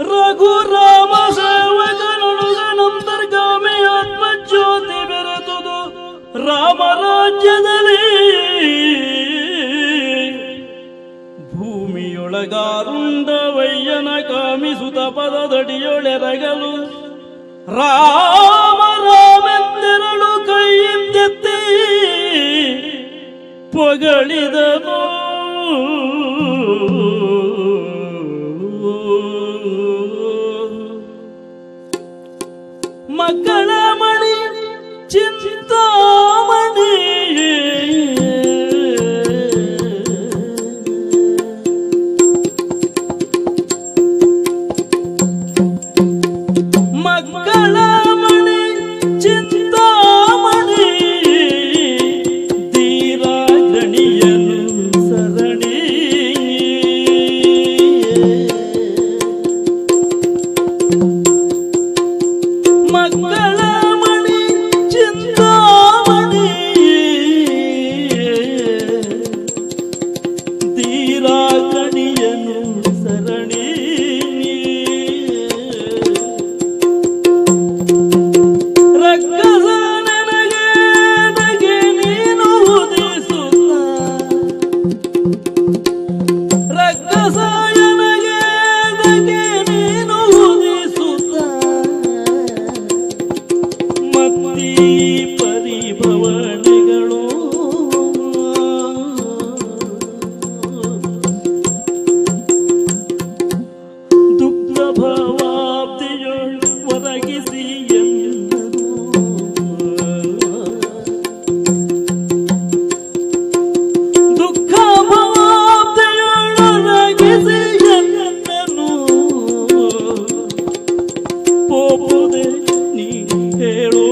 ರಘುರಾಮ ಸೇವಕನೊಳಗನಂ ದರ್ಗಾಮಿ ಆತ್ಮಜ್ಯೋತಿ ಬೆರೆದುದು ರಾಮರಾಜ್ಯದಲ್ಲಿ. ಭೂಮಿಯೊಳಗಾರುಂಡವಯ್ಯನ ಕಾಮಿಸುತ ಪದದಡಿಯೊಳೆರಗಲು ರಾಮ ರಾಮೆಂದೆರಳು ಕೈಯಿಂದೆತ್ತಿ ಪೊಗಳಿದನು. മകളമണി ചിന്താമണി ಮಕ್ಕಳ ಮಣಿ ಚಿಂತಾಮಣಿ. ತೀರಾ ಕಣಿಯನು ಸರಣಿ ರಕ್ಕಸ ನನಗೆ ನಗೆ ನೀನು ಉದಿಸುತ್ತ. ರಕ್ಕಸಾಯನಗೆ ನಗೆ ಮತ್ತೀ ಪರಿಭವನೆಗಳು. ದುಃಖ ಭವಾಬ್ದಿಯೊಳ್ ಒರಗಿಸಿ ಎಂದನು ದುಃಖ ಭವಾಬ್ದಿಯೊಳ್ ಒರಗಿಸಿ ಎಂದನು ನೀ ಹೇಳೋ